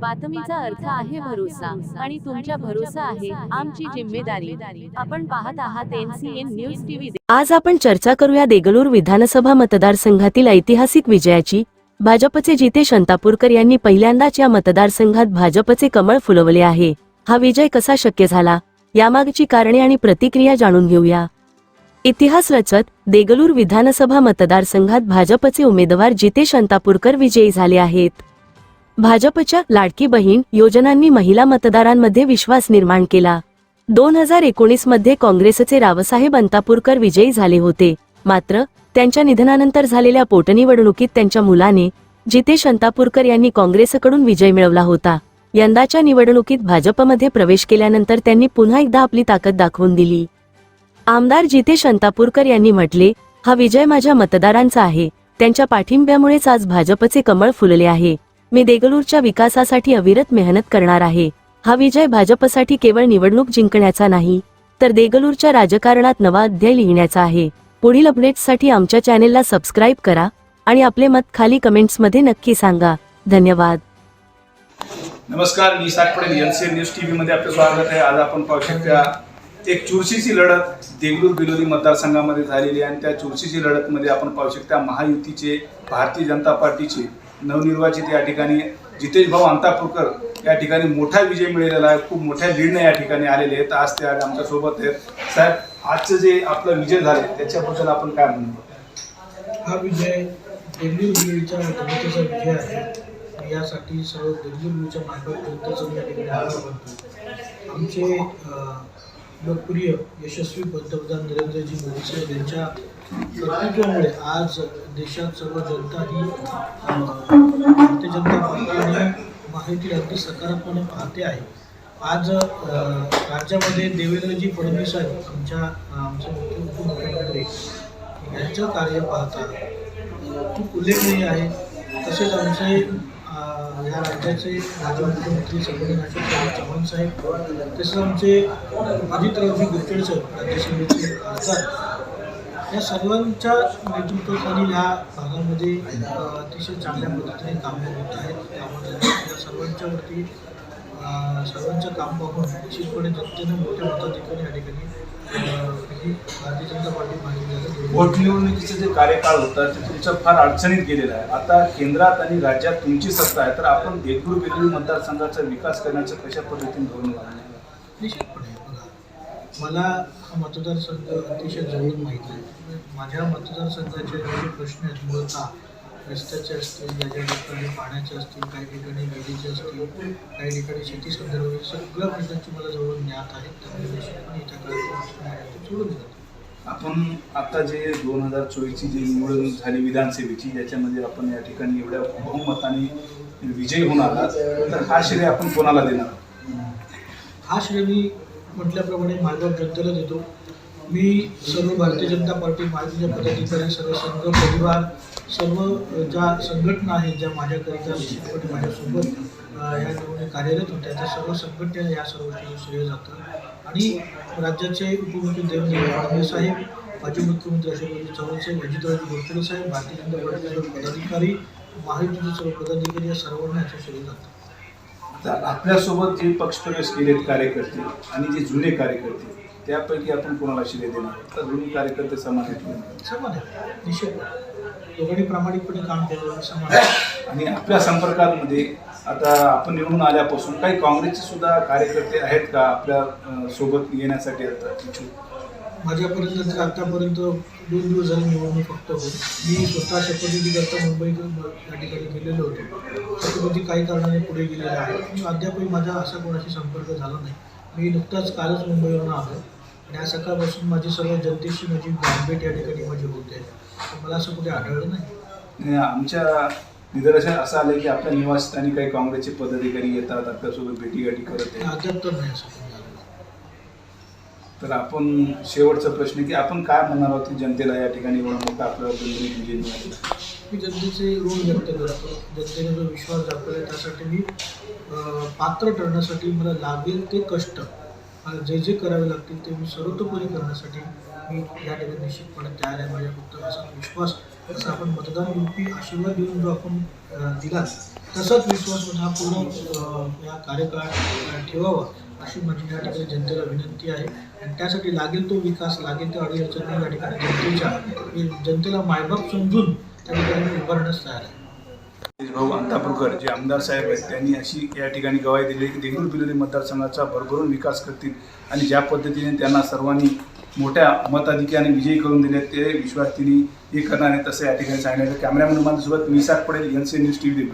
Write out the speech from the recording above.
बातमीचा अर्थ आहे भरोसा आणि तुमच्या भरोसा आहे आमची जिम्मेदारी. आपण पाहत आहात एनसीएन न्यूज टीव्ही. आज आपण चर्चा करूया देगलूर विधानसभा मतदारसंघातील ऐतिहासिक विजयाची. भाजपचे जितेश अंतापूरकर यांनी पहिल्यांदाच या मतदारसंघात भाजपचे कमळ फुलवले आहे. हा विजय कसा शक्य झाला? यामागची कारणे आणि प्रतिक्रिया जाणून घेऊया. इतिहास रचत देगलूर विधानसभा मतदारसंघात भाजपचे उमेदवार जितेश अंतापूरकर विजयी झाले आहेत. भाजपच्या लाडकी बहीण योजनांनी महिला मतदारांमध्ये विश्वास निर्माण केला. दोन हजार एकोणीसमध्ये काँग्रेसचे रावसाहेब अंतापूरकर विजयी झाले होते. मात्र त्यांच्या निधनानंतर झालेल्या पोटनिवडणुकीत त्यांच्या मुलाने जितेश अंतापूरकर यांनी काँग्रेसकडून विजय मिळवला होता. यंदाच्या निवडणुकीत भाजपमध्ये प्रवेश केल्यानंतर त्यांनी पुन्हा एकदा आपली ताकद दाखवून दिली. आमदार जितेश अंतापूरकर यांनी म्हटले हा विजय माझ्या मतदारांचा आहे. त्यांच्या पाठिंब्यामुळेच आज भाजपचे कमळ फुलले आहे. मी देगलूरच्या विकासासाठी अविरत मेहनत करणार आहे. हा विजय भाजपसाठी केवळ निवडणूक जिंकण्याचा नाही तर देगलूरच्या राजकारणात नवा अध्याय लिहिण्याचा आहे. पुढील अपडेट्ससाठी आमच्या चॅनेलला सबस्क्राईब करा आणि आपले मत खाली कमेंट्समध्ये नक्की सांगा. धन्यवाद. नमस्कार मी सात पटेल सी न्यूज टी व्हीमध्ये आपलं स्वागत आहे. आज आपण पाहू शकता एक चुरशीची लढत देगलूर बिलोली मतदारसंघामध्ये झालेली आहे आणि त्या चुरशीची लढतमध्ये आपण पाहू शकता महायुतीचे भारतीय जनता पार्टीचे नवनिर्वाचित या ठिकाणी जितेश भाऊ अंतापूरकर या ठिकाणी मोठा विजय मिळालेला आहे. खूप मोठ्या लीडने या ठिकाणी आलेले आहेत. आज ते आज आमच्यासोबत आहेत. साहेब आजचं जे आपलं विजय झाले त्याच्याबद्दल आपण काय म्हणतो हा विजय देगलूर विजयीच्या जनतेचा विजय आहे. यासाठी सर्व देगलूर विजयच्या मार्फत जनतेचं मी या ठिकाणी आभार मानतो आमचे लोकप्रिय यशस्वी पंतप्रधान नरेंद्रजी मोदी साहेब यांच्या नेतृत्वामुळे आज देशात सर्व जनता ही भारतीय जनता पार्टी आणि माहिती अगदी सकारात्मकपणे पाहते आहे. आज राज्यामध्ये देवेंद्रजी फडणवीस साहेब आमच्या आमचे मुख्यमंत्री यांचं कार्य पाहता खूप उल्लेखनीय आहे. तसेच आमचे या राज्याचे राज्यमंत्री मंत्री सन्माननीय अशोक चव्हाण साहेब तसेच आमचे अजितरावजी गुरखेड साहेब राज्यसभेचे खासदार. या सर्वांच्या नेतृत्वाखाली या भागामध्ये अतिशय चांगल्या पद्धतीने कामं होत आहेत. त्यामुळे या सर्वांच्यावरती सर्वांचं काम पाहून निश्चितपणे जनतेनं मोठ्या मताधिकारी या ठिकाणी भारतीय जनता पार्टी मागितली जाते. वोट निवडणुकीचा जे कार्यकाळ होता ते तुमचा फार अडचणीत गेलेला आहे. आता केंद्रात आणि राज्यात तुमची सत्ता आहे तर आपण देगलूर बेगलूर मतदारसंघाचा विकास करण्याचं कशा पद्धतीने धोरण निश्चितपणे मला हा मतदारसंघ अतिशय जवळून माहीत आहे. माझ्या मतदारसंघाचे जे प्रश्न आहेत मूलतः रस्त्याचे असतील ज्या ठिकाणी पाण्याचे असतील काही ठिकाणी विजेचे असतील काही ठिकाणी शेती संदर्भात सगळ्या प्रश्नांची मला जवळून ज्ञात आहे. त्यामुळे निश्चितपणे येत्या काळात सोडून जातो आपण आता जे दोन हजार चोवीसची जी निवडणूक झाली विधानसभेची ज्याच्यामध्ये आपण या ठिकाणी एवढ्या बहुमताने विजयी आलात तर हा श्रेय आपण कोणाला देणार? हा श्रेय मी म्हटल्याप्रमाणे माझ्या जनतेला देतो. मी सर्व भारतीय जनता पार्टी माझे पदाधिकारी सर्व संघ परिवार सर्व ज्या संघटना आहेत ज्या माझ्याकरिता निश्चितपणे माझ्यासोबत या निवडणूक कार्यरत होत्या त्या सर्व संघटनेला या सर्व गोष्टीचं श्रेय जातं आणि राज्याचे उपमुख्यमंत्री देवेंद्र फडणवीस साहेब माजी मुख्यमंत्री अशोकजी चव्हाण साहेब अजितराव गोडखरे साहेब भारतीय जनता पार्टीचे सर्व पदाधिकारी महायुतीचे सर्व पदाधिकारी या सर्वांना याचं श्रेय जातं तर आपल्यासोबत जे पक्षप्रवेश केलेत कार्यकर्ते आणि जे जुने कार्यकर्ते त्यापैकी आपण कोणाला श्रेय देणार? तर जुने कार्यकर्ते समान आहेत. समान आहे निश्चितपणे दोघांनी प्रामाणिकपणे काम केलं समान आणि आपल्या संपर्कामध्ये आता आपण निवडून आल्यापासून काही काँग्रेसचे सुद्धा कार्यकर्ते आहेत का आपल्यासोबत येण्यासाठी आता इच्छुक? माझ्यापर्यंत तर आतापर्यंत दोन दिवस झाले निवडणूक फक्त होत मी स्वतः शपथविधीकरता मुंबईत या ठिकाणी गेलेलो होतो. शपथविधी काही कारणाने पुढे गेलेला आहे. अद्यापही माझा असा कोणाशी संपर्क झाला नाही. मी नुकताच कालच मुंबईवरून आलो आणि आज सकाळपासून माझी सर्व जनतेशी माझी गाठभेट या ठिकाणी माझी होते. मला असं कुठे आढळलं नाही. आमच्या निदर्शनात असं आलं की आपल्या निवासस्थानी काही काँग्रेसचे पदाधिकारी येतात आपल्यासोबत भेटीगाठी करत अद्याप तर नाही असं तर आपण शेवटचा प्रश्न की आपण काय म्हणणार आहोत जनतेला या ठिकाणी एवढा मोठा आपल्याला मी जनतेचे ऋण व्यक्त करतो. जनतेने जो विश्वास दाखवला त्यासाठी मी पात्र ठरण्यासाठी मला लागेल ते कष्ट. मला जे जे करावे लागतील ते मी सर्वतोपरी करण्यासाठी मी या ठिकाणी निश्चितपणे तयार आहे. माझ्या फक्त असा विश्वास जसं आपण मतदान रूपी आशीर्वाद देऊन जो आपण दिला तसाच विश्वास हा पूर्ण या कार्यकाळ ठेवावा अशी माझी या ठिकाणी जनतेला विनंती आहे. आणि त्यासाठी लागेल तो विकास लागेल त्या अडीअडचणी या ठिकाणी जनतेच्या मी जनतेला मायबाप समजून त्या ठिकाणी उभारणंच उभारण्यास तयार आहे. भाऊ अंतापूरकर जे आमदार साहेब आहेत त्यांनी अशी या ठिकाणी गवाही दिली की देगलूर बिलोली मतदारसंघाचा भरभरून विकास करतील आणि ज्या पद्धतीने त्यांना सर्वांनी मोठ्या मताधिक्याने विजयी करून दिले ते विश्वास तिने हे करणार आहे तसं या ठिकाणी सांगण्याचं कॅमेरामॅन माझ्यासोबत मिसाक पडेल N C news T V